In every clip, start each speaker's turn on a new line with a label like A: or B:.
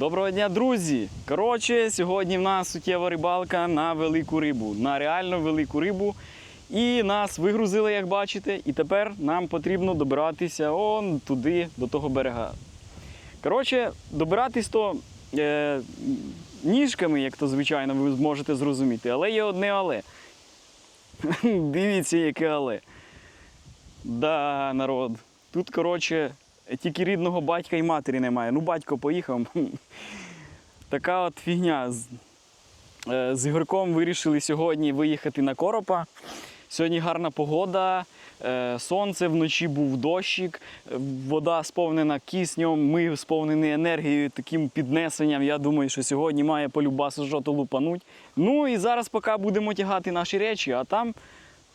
A: Доброго дня, друзі! Коротше, сьогодні в нас суттєва рибалка на велику рибу, на реально велику рибу. І нас вигрузили, як бачите, і тепер нам потрібно добиратися он туди, до того берега. Коротше, добиратись то е, ніжками, як то звичайно, ви зможете зрозуміти, але є одне але. Дивіться, яке але. Да, народ. Тут, коротше, тільки рідного батька і матері немає. Ну, батько поїхав. Така от фігня. З- е, Ігорком вирішили сьогодні виїхати на коропа. Сьогодні гарна погода, е, сонце, вночі був дощик, е, вода сповнена киснем, ми сповнені енергією, таким піднесенням. Я думаю, що сьогодні має полюбасу жоту лупануть. Ну і зараз поки будемо тягати наші речі, а там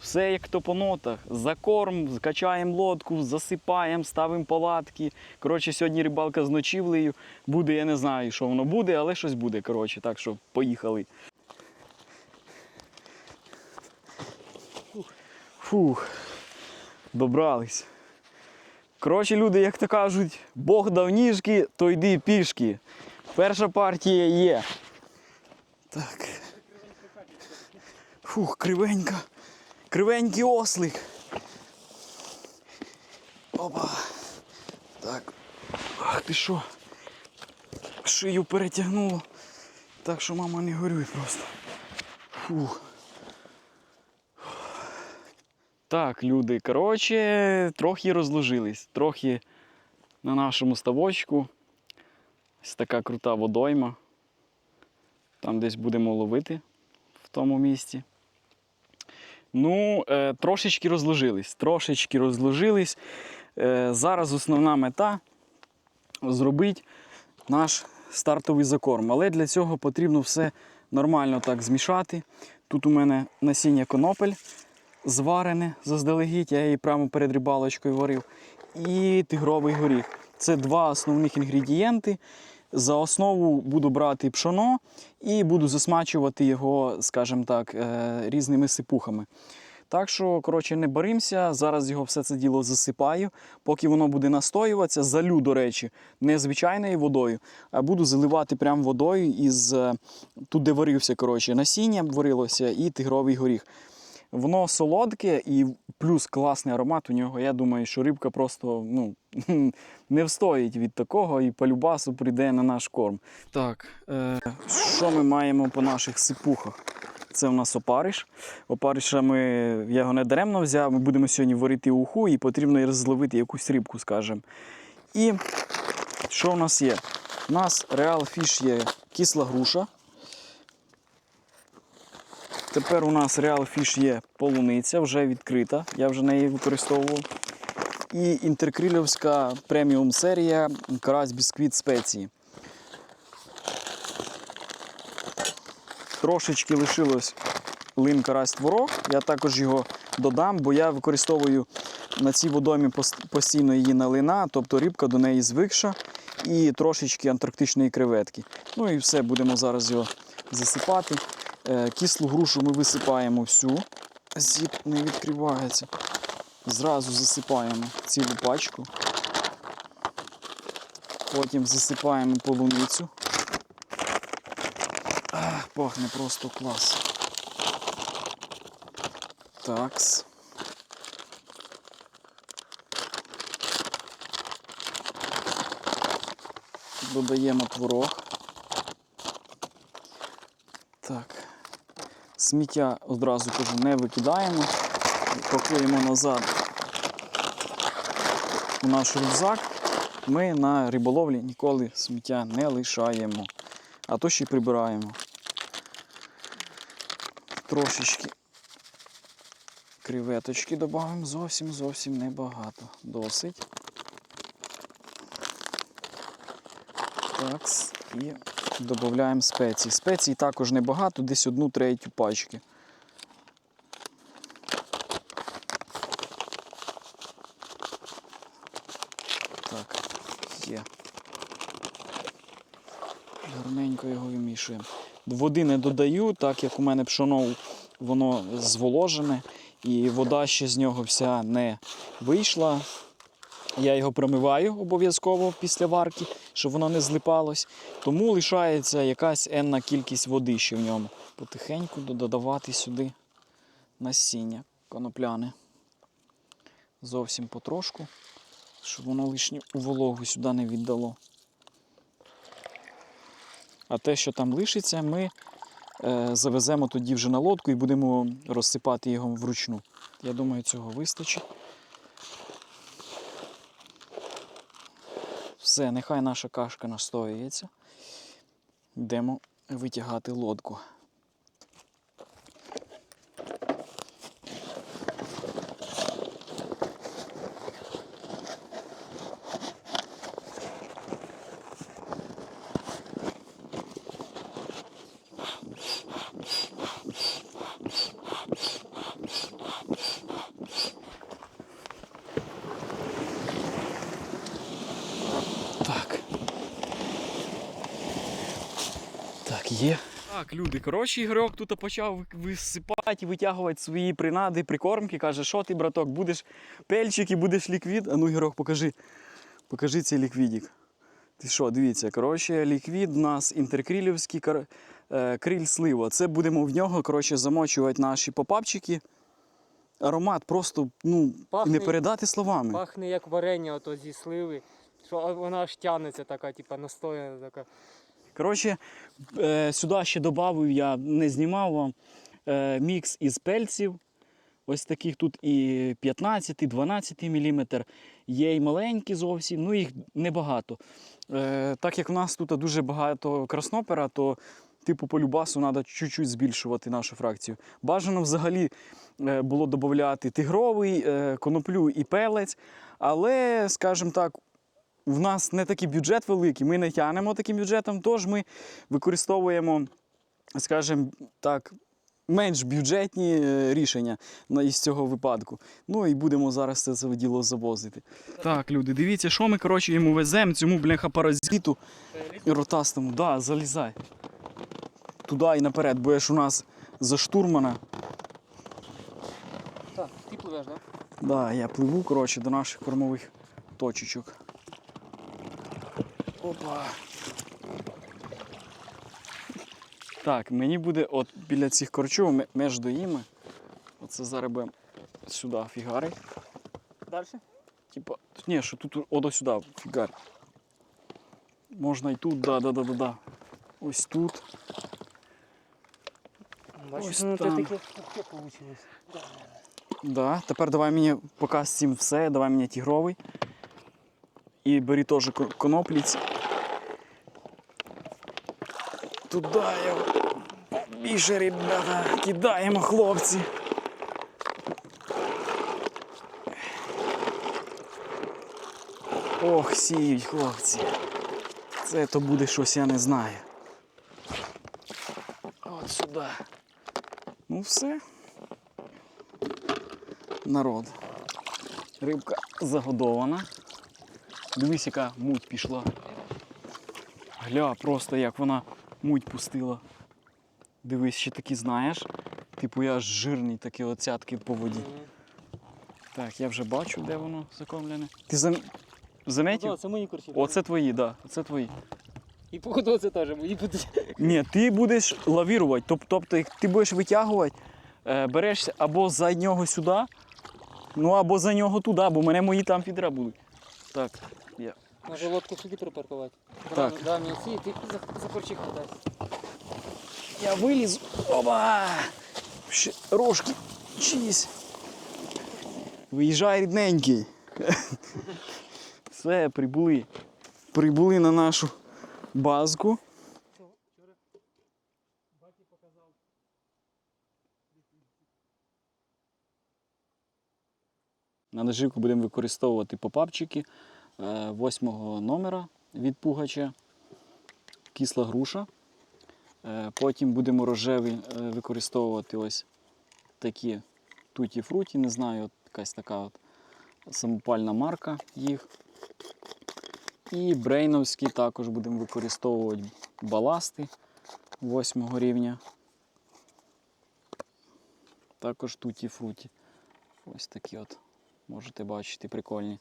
A: все як то по нотах. За корм, качаємо лодку, засипаємо, ставимо палатки. Коротше, сьогодні рибалка з ночівлею. Буде, я не знаю, що воно буде, але щось буде. Коротше, так що поїхали. Фух, добрались. Коротше, люди, як то кажуть, Бог дав ніжки, то йди пішки. Перша партія є. Так. Фух, кривенька. Кривенький ослик. Опа. Так. Ах ти що? Шию перетягнуло. Так що мама не горюй просто. Фух. Так, люди, коротше, трохи розложились. Трохи на нашому ставочку. Ось така крута водойма. Там десь будемо ловити в тому місці. Ну, е, трошечки розложились. Трошечки розложились. Е, зараз основна мета зробити наш стартовий закорм. Але для цього потрібно все нормально так змішати. Тут у мене насіння конопель зварене заздалегідь, я її прямо перед рибалочкою варив. І тигровий горіх. Це два основних інгредієнти. За основу буду брати пшоно і буду засмачувати його, скажімо так, е, різними сипухами. Так що, коротше, не боримося. Зараз його все це діло засипаю. Поки воно буде настоюватися, залю, до речі, не звичайною водою, а буду заливати прямо водою із е, тут, де варився, коротше, насіння варилося і тигровий горіх. Воно солодке і плюс класний аромат у нього. Я думаю, що рибка просто ну, не встоїть від такого і по любасу прийде на наш корм. Так, е, що ми маємо по наших сипухах? Це у нас опариш. Опариша ми, я його не даремно взяв. Ми будемо сьогодні варити уху і потрібно зловити якусь рибку, скажімо. І що у нас є? У нас Real Fish є кисла груша. Тепер у нас Real Fish є полуниця, вже відкрита, я вже неї використовував. І інтеркрилівська преміум серія карась бісквіт спеції. Трошечки лишилось лин карась творог. Я також його додам, бо я використовую на цій водомі постійно її на лина, тобто рибка до неї звикша і трошечки антарктичної креветки. Ну і все, будемо зараз його засипати. Е, Кислу грушу ми висипаємо всю. Зіп не відкривається. Зразу засипаємо цілу пачку. Потім засипаємо полуницю. Ах, пахне просто клас. Такс. Додаємо творог. Сміття одразу кажу, не викидаємо. Пакуємо назад у наш рюкзак. Ми на риболовлі ніколи сміття не лишаємо, а то ще й прибираємо. Трошечки креветочки додаємо, зовсім зовсім небагато. Досить. Такс. І додаємо спеції. Спецій також небагато, десь одну третю пачки. Так, є. Гарненько його вимішуємо. Води не додаю, так як у мене пшоно воно зволожене, і вода ще з нього вся не вийшла. Я його промиваю обов'язково після варки, щоб воно не злипалось. Тому лишається якась енна кількість води ще в ньому. Потихеньку додавати сюди насіння конопляне. Зовсім потрошку, щоб воно лишню вологу сюди не віддало. А те, що там лишиться, ми е, завеземо тоді вже на лодку і будемо розсипати його вручну. Я думаю, цього вистачить. Все, нехай наша кашка настоюється. Йдемо витягати лодку. Є. Так, люди, коротше, Ігорьок тут почав висипати і витягувати свої принади, прикормки. Каже, що ти, браток, будеш пельчик і будеш ліквід? А ну, Ігорьок, покажи. Покажи цей ліквідік. Ти що, дивіться, коротше, ліквід у нас інтеркрилівський кор... е, криль слива. Це будемо в нього коротше, замочувати наші попапчики. Аромат просто ну,
B: Пахне-
A: не передати словами.
B: Пахне як варення ото зі сливи, що вона аж тянеться така, типа настояна така.
A: Коротше, е, сюди ще додав, я не знімав вам е, мікс із пельців. Ось таких тут і 15, і 12 мм. Є і маленькі зовсім, ну їх небагато. Е, так як в нас тут дуже багато краснопера, то типу по любасу треба чуть-чуть збільшувати нашу фракцію. Бажано взагалі було додати тигровий, коноплю і пелець. Але, скажімо так, в нас не такий бюджет великий, ми не тягнемо таким бюджетом, тож ми використовуємо, скажімо так, менш бюджетні е, рішення на- із цього випадку. Ну і будемо зараз це, це діло завозити. Так, люди, дивіться, що ми коротше йому веземо, цьому бляха паразиту ротастому. Да, залізай. Туди і наперед, бо я ж у нас за штурмана.
B: Так, ти пливеш, так?
A: Да, я пливу, коротше, до наших кормових точечок. Опа. Так, мені буде от біля цих корчов між доїми. Оце зараз будемо сюди фігари.
B: Далі?
A: Типа, ні, що тут от сюди фігар. Можна і тут, да, да, да, да, да. Ось тут.
B: Бачиш, ну це таке вийшло.
A: Да. Тепер давай мені поки з цим все, давай мені тігровий. І бери теж конопліць. Туди його. Більше, ребята, кидаємо, хлопці. Ох, сіють, хлопці. Це то буде щось, я не знаю. От сюди. Ну все народ. Рибка загодована. Дивись, яка муть пішла. Гля, просто як вона муть пустила. Дивись, ще такі знаєш. Типу я аж жирний, такі оцятки по воді. Так, я вже бачу, де воно закормлене. Ти зам... заметив?
B: Ну, це мої корчі.
A: Оце твої, так. Да, оце твої.
B: І походу це теж мої будуть.
A: Ні, ти будеш лавірувати. Тоб- Тобто, як ти будеш витягувати, е, берешся або за нього сюди, ну або за нього туди, бо мене мої там підра будуть. Так, я.
B: Може лодку сюди припаркувати.
A: Так.
B: Да, мені ці, ти за, корчі хватай.
A: Я вилізу. Оба! Ще рожки. Чись. Виїжджай рідненький. Все, прибули. Прибули на нашу базку. На наживку будемо використовувати попапчики восьмого номера від пугача, кисла груша. Е, Потім будемо рожевий е, використовувати ось такі туті-фруті, не знаю, от якась така от самопальна марка їх. І брейновські також будемо використовувати баласти восьмого рівня. Також туті-фруті. Ось такі от, можете бачити, прикольні.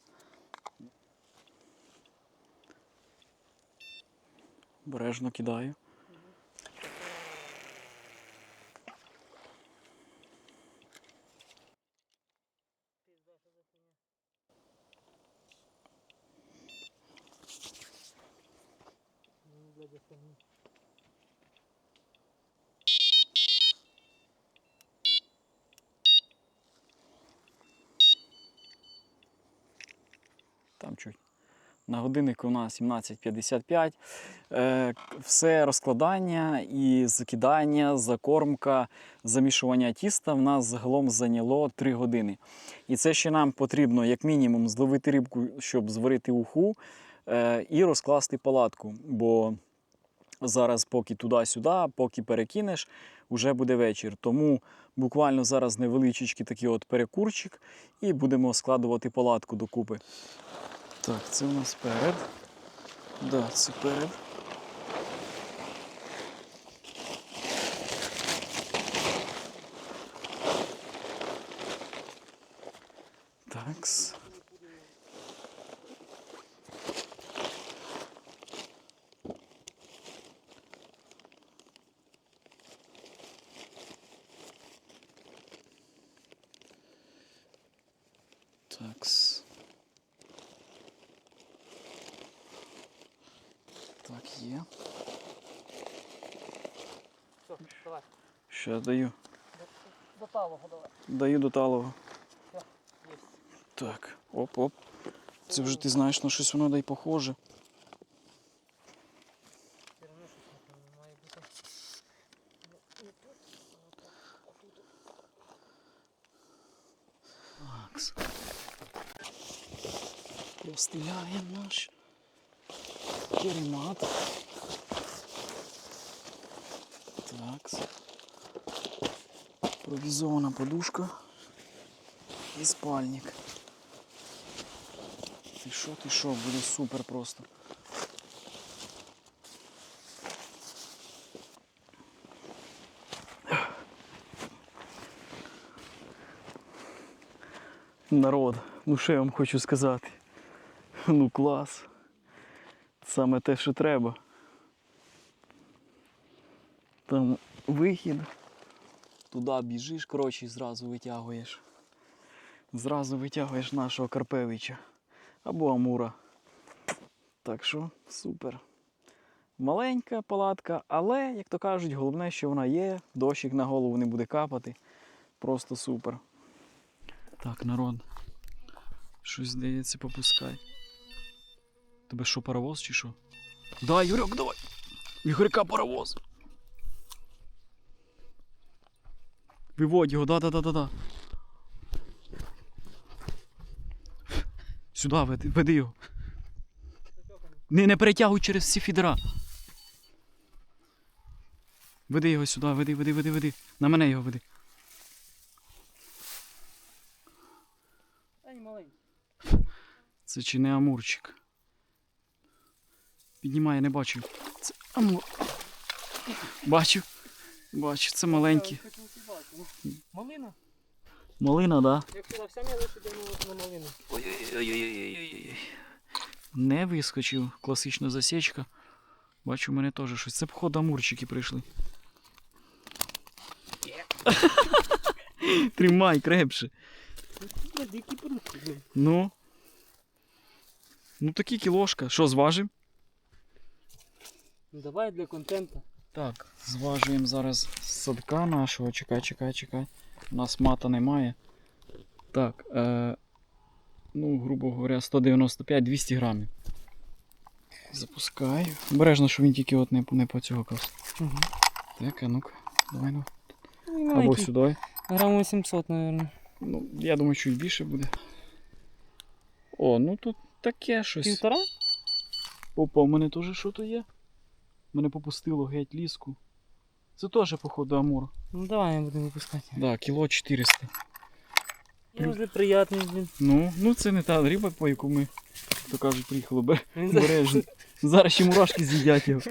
A: Бережно кидаю. Там чуть. На годиннику у нас 17.55. Е, все розкладання і закидання, закормка, замішування тіста в нас загалом зайняло 3 години. І це ще нам потрібно, як мінімум, зловити рибку, щоб зварити уху е, і розкласти палатку. Бо зараз, поки туди-сюди, поки перекинеш, вже буде вечір. Тому буквально зараз невеличкий такий от перекурчик, і будемо складувати палатку докупи. Так, це у нас перед. Да, це перед. Такс. Такс. Так, є.
B: Все, давай.
A: Ще даю.
B: До талого давай.
A: Даю до талого. Так, оп-оп. Це вже ти знаєш, на щось воно да й похоже. Такс. Розстріляємо наш керемат. Такс. Провізована подушка і спальник. Ти що, ти що, буде супер просто. Народ, ну що я вам хочу сказати? Ну клас. Саме те, що треба. Там вихід. Туди біжиш, коротше, і зразу витягуєш. Зразу витягуєш нашого Карпевича. Або Амура. Так що супер. Маленька палатка, але, як то кажуть, головне, що вона є, дощик на голову не буде капати. Просто супер. Так, народ. Щось здається, попускай. Тебе що, паровоз чи що? Давай, Юрок, давай! Ігоряка паровоз. Виводь його, да-да-да-да-да. Сюди веди, веди його. Не, не перетягуй через всі фідера. Веди його сюди, веди, веди, веди, веди. На мене його веди. Це чи не амурчик? Піднімає, не бачу. Це амур. Бачу. Бачу, це маленький.
B: Я. Малина?
A: Малина, да?
B: Якщо на вся мілоч йде на малину.
A: Ой-ой-ой-ой-ой-ой. Не вискочив. Класична засічка. Бачу, у мене теж щось. Це походу амурчики прийшли. Тримай крепше.
B: Блін.
A: Ну. Ну такі кілошка. Що, зважим?
B: Ну давай для контенту.
A: Так, зважуємо зараз садка нашого. Чекай, чекай, чекай. У нас мата немає. Так, е, ну, грубо говоря, 195-200 грамів. Запускаю. Обережно, щоб він тільки от не, не поцьокався.
B: Угу.
A: Так, а ну-ка, давай ну. Або
B: Маленький.
A: сюди.
B: Грам 800, мабуть.
A: Ну, я думаю, чуть більше буде. О, ну тут таке щось.
B: Півтора?
A: Опа, у мене теж що то є. Мене попустило геть ліску. Це теж, походу, амур.
B: Ну давай я буду випускати.
A: Да, кіло 400.
B: Дуже приятний, блін.
A: Ну, ну це не та риба, по яку ми, то кажуть, приїхали
B: Він
A: бережно. Зараз ще мурашки з'їдять його.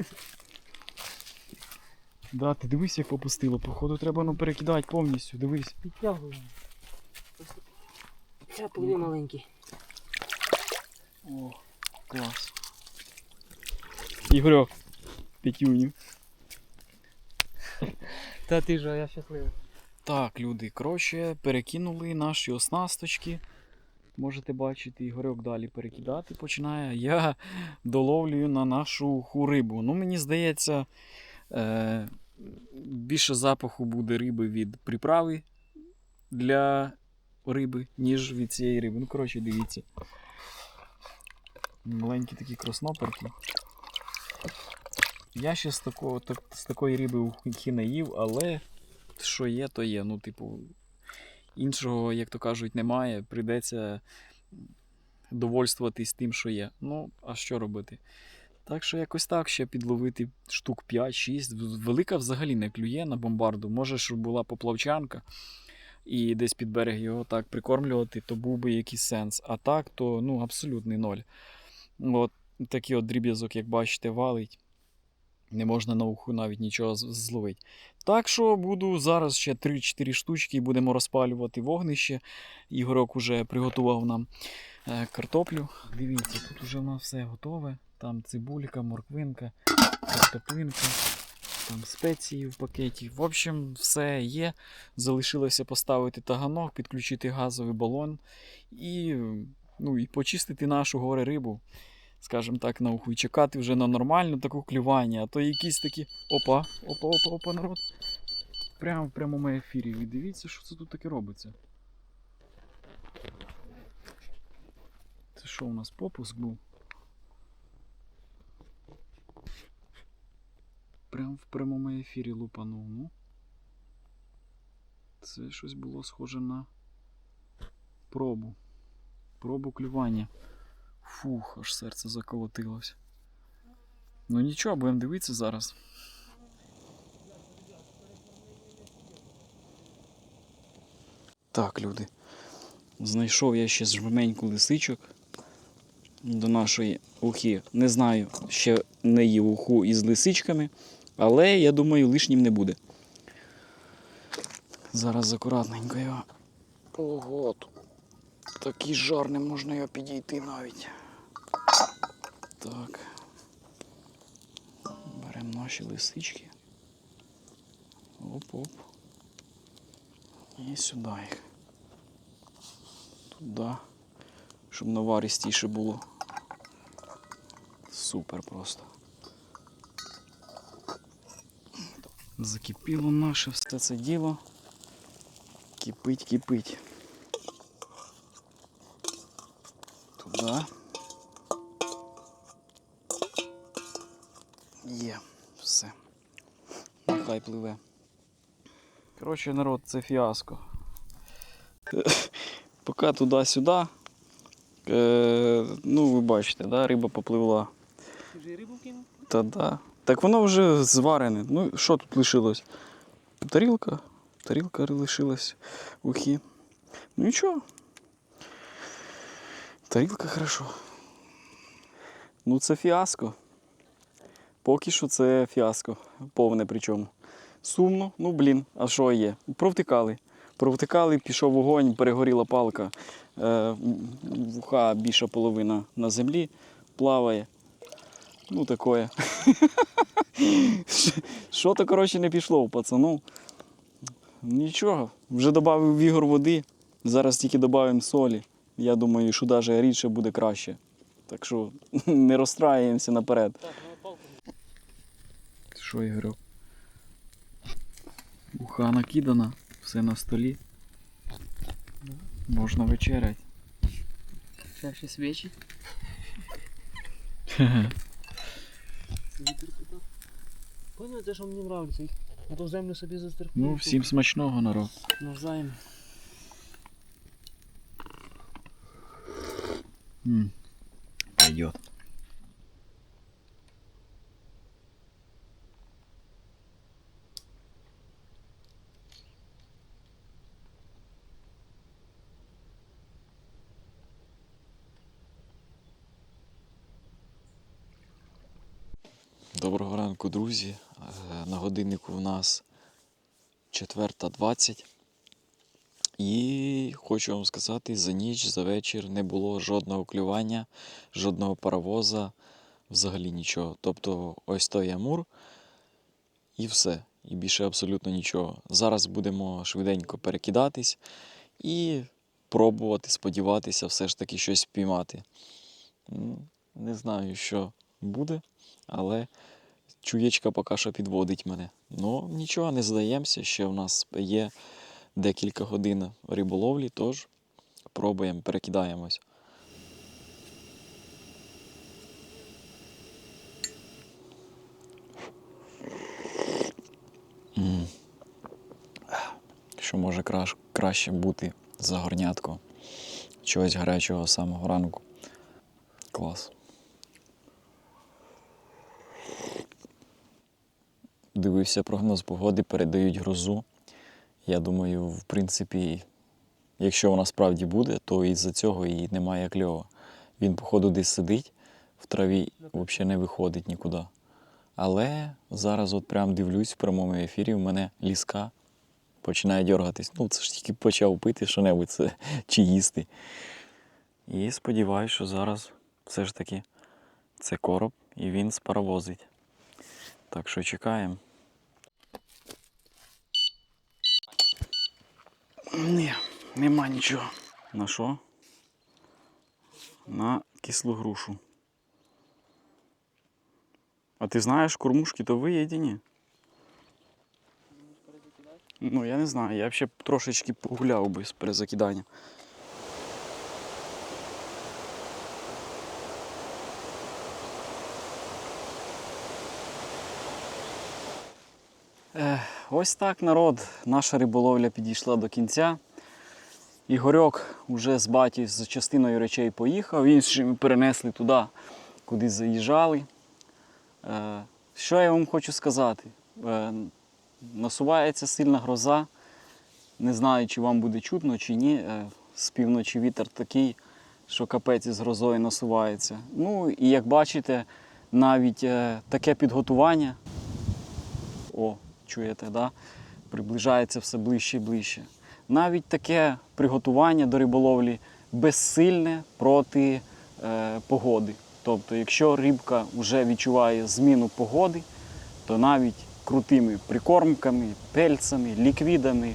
A: Да, ти дивись, як попустило. Походу треба ну, перекидати повністю, дивись.
B: Підтягуємо. Це пливи маленький.
A: О, клас. Ігорьок, п'ятюню.
B: Та ти ж, а я щасливий.
A: Так, люди, коротше, перекинули наші оснасточки. Можете бачити, Ігорьок далі перекидати починає. Я доловлюю на нашу рибу. Ну, мені здається, е, більше запаху буде риби від приправи для риби, ніж від цієї риби. Ну, коротше, дивіться. Маленькі такі красноперки. Я ще з, такого, так, з такої риби не їв, але що є, то є. Ну, типу, іншого, як то кажуть, немає. Прийдеться довольствуватись тим, що є. Ну, а що робити? Так що якось так ще підловити штук 5-6. Велика взагалі не клює на бомбарду. Може, щоб була поплавчанка і десь під берег його так прикормлювати, то був би якийсь сенс. А так, то ну, абсолютний ноль. От такий от дріб'язок, як бачите, валить. Не можна на уху навіть нічого зловити. Так що буду зараз ще 3-4 штучки і будемо розпалювати вогнище. Ігорок уже приготував нам е, картоплю. Дивіться, тут уже в нас все готове. Там цибулька, морквинка, картоплинка, там спеції в пакеті. В общем, все є. Залишилося поставити таганок, підключити газовий балон і, ну, і почистити нашу горе рибу. Скажімо так, на уху і чекати вже на нормальну таку клювання, а то якісь такі. Опа, опа, опа, опа, народ. Прямо в прямому ефірі. Ви дивіться, що це тут таке робиться. Це що у нас попуск був? Прямо в прямому ефірі лупанув, ну. Це щось було схоже на пробу. Пробу клювання. Фух, аж серце заколотилось. Ну нічого, будемо дивитися зараз. Так, люди. Знайшов я ще жменьку лисичок до нашої ухи. Не знаю, ще не їв уху із лисичками, але я думаю, лишнім не буде. Зараз акуратненько його. Ого, такий жар, не можна його підійти навіть. Так. Беремо наші лисички. Оп-оп. І сюди їх. Туди. Щоб наваристіше було. Супер просто. Закипіло наше все це діло. Кипить, кипить. Туди. Є, все. Нехай пливе. Коротше, народ, це фіаско. Поки туди-сюди. Е, ну, ви бачите, да, риба попливла.
B: Ти вже рибу кинув?
A: Та да. Так воно вже зварене. Ну, що тут лишилось? Тарілка. Тарілка лишилась ухі. Ну нічого. Тарілка хорошо. Ну, це фіаско. Поки що це фіаско. Повне причому. Сумно, ну блін, а що є? Провтикали. Провтикали, пішов вогонь, перегоріла палка. Е, вуха більша половина на землі плаває. Ну, такое. Що то, коротше, не пішло пацану. Нічого, вже додав ігор води. Зараз тільки додаємо солі. Я думаю, що навіть рідше буде краще. Так що не розстраюємося наперед.
B: Так, ну палку.
A: Уха накидана, все на столі. Можна вечеряти.
B: Ще ще свічі. Понял, те, що мені нравиться. На ту землю собі застерпів.
A: Ну, всім смачного, народ.
B: Навзаєм.
A: Пойдет. Доброго ранку, друзі. Е, На годиннику у нас 4.20.
C: І хочу вам сказати, за ніч, за вечір не було жодного клювання, жодного паровоза, взагалі нічого. Тобто ось той Амур і все. І більше абсолютно нічого. Зараз будемо швиденько перекидатись і пробувати, сподіватися, все ж таки щось піймати. Не знаю, що буде, але чуєчка поки що підводить мене. Ну, нічого, не здаємося, ще в нас є декілька годин риболовлі, тож пробуємо, перекидаємось. Що може краще бути за горнятко чогось гарячого самого ранку. Клас. Дивився прогноз погоди, передають грозу. Я думаю, в принципі, якщо вона справді буде, то із-за цього і немає кльова. Він, походу, десь сидить в траві, взагалі не виходить нікуди. Але зараз от прям дивлюсь в прямому ефірі, в мене ліска починає дергатись. Ну, це ж тільки почав пити що-небудь це, чи їсти. І сподіваюся, що зараз все ж таки це короб і він спаровозить. Так що чекаємо.
A: Ні, нема нічого. На що? На кислу грушу. А ти знаєш, кормушки то виєдені? Ну, я не знаю, я ще трошечки погуляв би з перезакидання. Ех, Ось так, народ, наша риболовля підійшла до кінця. Ігорьок вже з батьків з частиною речей поїхав, інші ми перенесли туди, куди заїжджали. Е, Що я вам хочу сказати? Е, Насувається сильна гроза. Не знаю, чи вам буде чутно, чи ні. Е, З півночі вітер такий, що капець із грозою насувається. Ну і як бачите, навіть таке підготування. О, чуєте, да? приближається все ближче і ближче. Навіть таке приготування до риболовлі безсильне проти е, погоди. Тобто, якщо рибка вже відчуває зміну погоди, то навіть крутими прикормками, пельцями, ліквідами,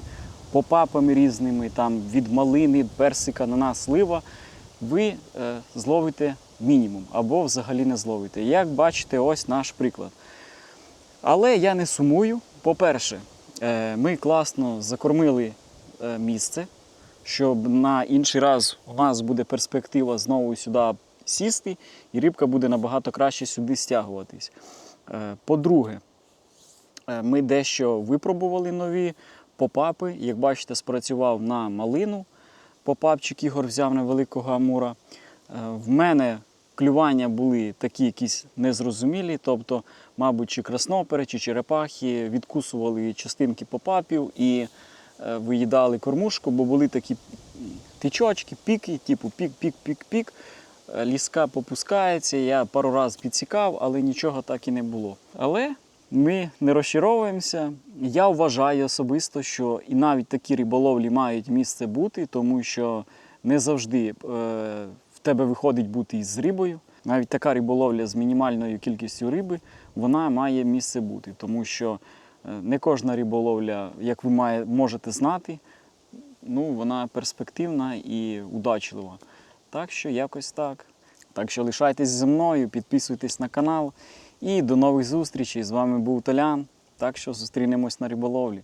A: попапами різними, там від малини, персика, на слива, ви е, зловите мінімум або взагалі не зловите. Як бачите, ось наш приклад. Але я не сумую. По-перше, е, ми класно закормили е, місце, щоб на інший раз у нас буде перспектива знову сюди сісти, і рибка буде набагато краще сюди стягуватись. Е, По-друге, ми дещо випробували нові попапи. Як бачите, спрацював на малину. Попапчик Ігор взяв на великого амура. В мене клювання були такі якісь незрозумілі, тобто, мабуть, чи краснопери, чи черепахи відкусували частинки попапів і е, виїдали кормушку, бо були такі тичочки, піки, типу пік-пік-пік-пік. Е, Ліска попускається, я пару разів підсікав, але нічого так і не було. Але ми не розчаровуємося. Я вважаю особисто, що і навіть такі риболовлі мають місце бути, тому що не завжди е, в тебе виходить бути із рибою. Навіть така риболовля з мінімальною кількістю риби, вона має місце бути, тому що е, не кожна риболовля, як ви має, можете знати, ну, вона перспективна і удачлива. Так що якось так. Так що лишайтесь зі мною, підписуйтесь на канал і до нових зустрічей. З вами був Толян. Так що зустрінемось на риболовлі.